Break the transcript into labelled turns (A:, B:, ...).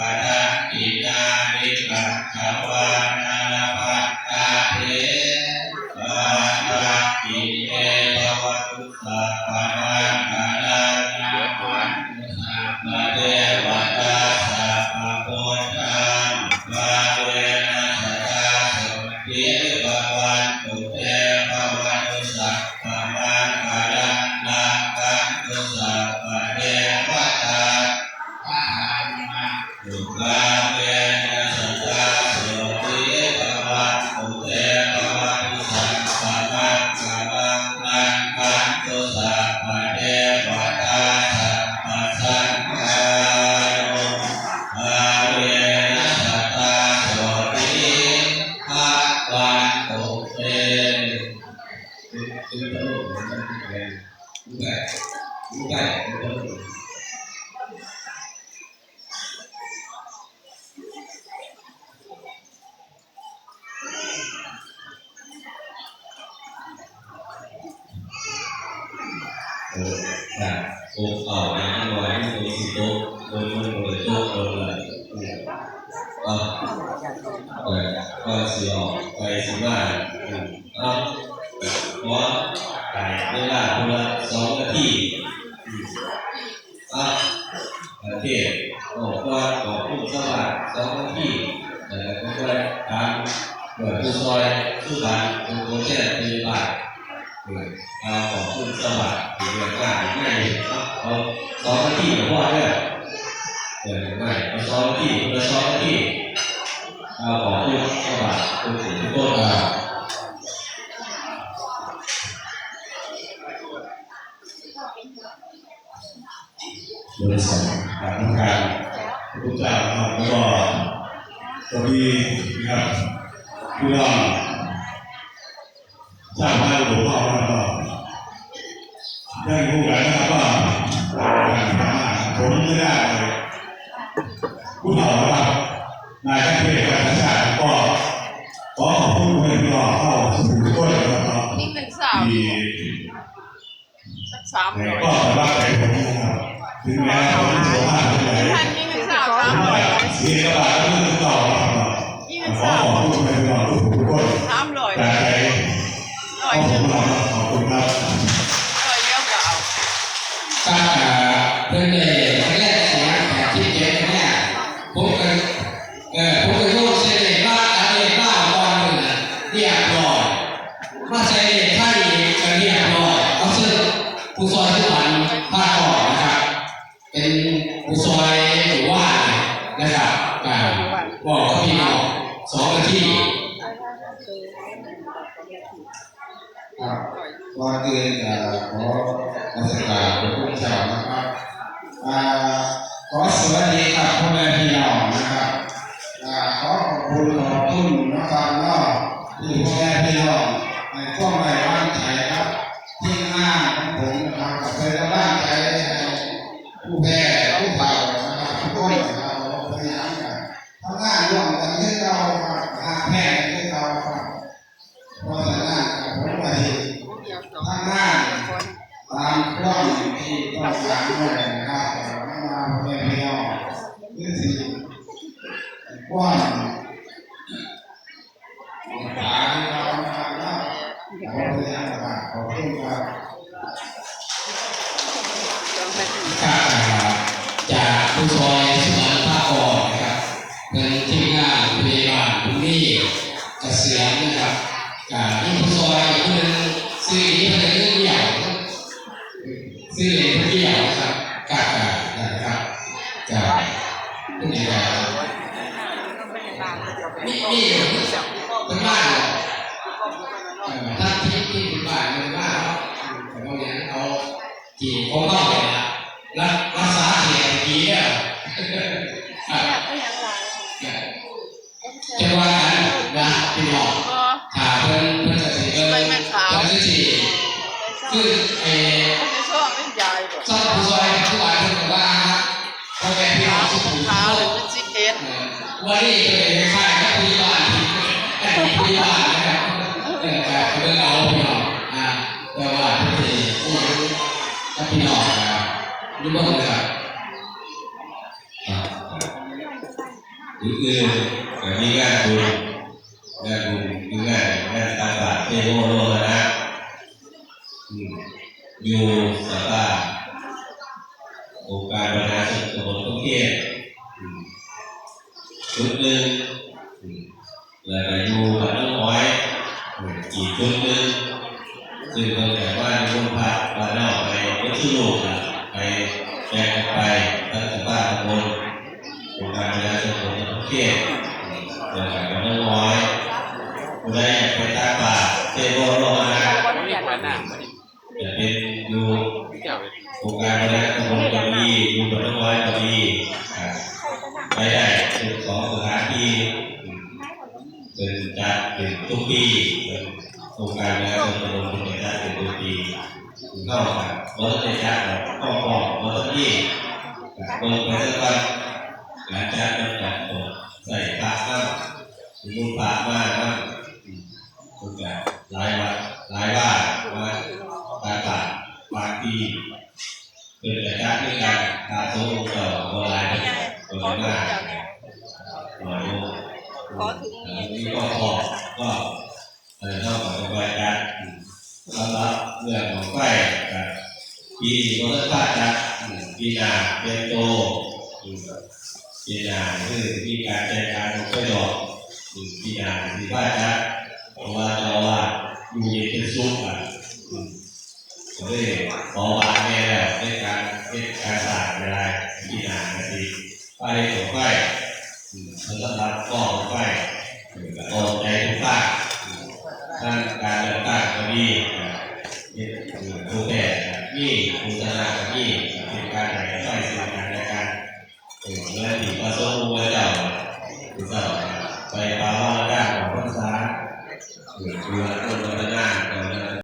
A: ปะทะอิตาลิกะขวานา คือพระโลกมันเป็นไงรู้ไงรู้ไงรู้ เทศบอกว่าขอบคุณสวัสดิ์สองนาทีแต่ก็ไปตามเปิดผู้ซอยผู้บานผู้โคเช่นผู้บานเออเอาของคุณสวัสดิ์ถึงเรื่องงานไม่เอาเอาสองนาทีกับพ่อเนี่ยเออไม่เอาสองนาทีเอาสองนาทีเอาของคุณสวัสดิ์คุณถึงทุกคนมา
B: บริษัทการทำการทุก เจ้าครับแล้วก็สวัสดีนะครับพี่น้องชาวบ้านหลวงพ่อแล้วก็ได้พูดกันนะครับว่าการทำงานผมไม่ได้เลยผู้เฒ่านะครับนายท่านเทศการชาติก็ขอขอบคุณพี่น้องเข้าสู่ทุกคนนะครับ
C: นี่เป็นสาว
B: ที่
C: สักสาม
B: แต่
C: ร้อย
B: ก็สำหรับใจผมนะครับถึงแม้ ก่อนอื่น
C: เอ่
A: อ
D: ขอนักศึกษาพระพุทธเจ้านะครับขอสวัสดีครับพ่อแม่พี่น้องนะครับขอขอบคุณขอบคุณนะครับเนาะที่พ่อแม่พี่น้องในช่วงในบ้านใจครับที่หน้าของผมนะครับกับเคยบ้าน ค นี่นี่เป็นบ้านเห
A: รอเอ่อถ้าที่ที่เป็นบ้านเป็นบ้านเนาะแต่บางอย่างเขาจีบเขาเข้าไปนะรักรักษาเสียงดีอะจะว่ากันนะพี่น้อง
C: ก็
A: ถาเพิ่นเพิ่นจะสิเอิ้นจะสิสิคือเออ
C: ไม่ใช่ช่วงนี้ยายบ่
A: ซอกผู้ซอยทุกวันเพิ่นก็ว่าครับพ่อแม่พี่น้องทุกผู้
C: ขา
A: วันนี้ตัวเองไม่ใช่ก็พี่บ้านพี่บ้านนะครับเออเรื่เราพี่น้องอ่าแต่ว่าพี่ที่ก็พี่น้องนะครับรู้บ้างไหมครับหรือคือแบบนี้ง่ายคุณง่ายคุณง่ายง่ายตามบัตรเทโมโลนะอยู่สัปดาห์องค์การบรรณาส่วนตำบลทุกเทศ ชุดหนึ่งแล้วก็อยู่กับน้น้อยอีกชุดหนึ่งซึ่งตั้งแต่ว่าลุงพัดมาหน้าไปก็ที่โลกไปแจกไปตั้งแต่บ้านตำบลโครงการเวลาส่งผลต่อเทศแล้วก็น้องอ้อยได้ไปตาป่าเทโบโล
C: ขอถึง
A: นี่นี่ก็พอก็เออเท่ากับกรวนารแล้วลเรื่องของไฟกับปีวัฏจักปีนาเป็นโตปีนาคือปีการจัดการของไฟดอกปีนาปีวัฏจักเพราะว่าเราว่าอยู่เป็นสุขอะก็เลยขอว่า การเลือกตั้งก็ดี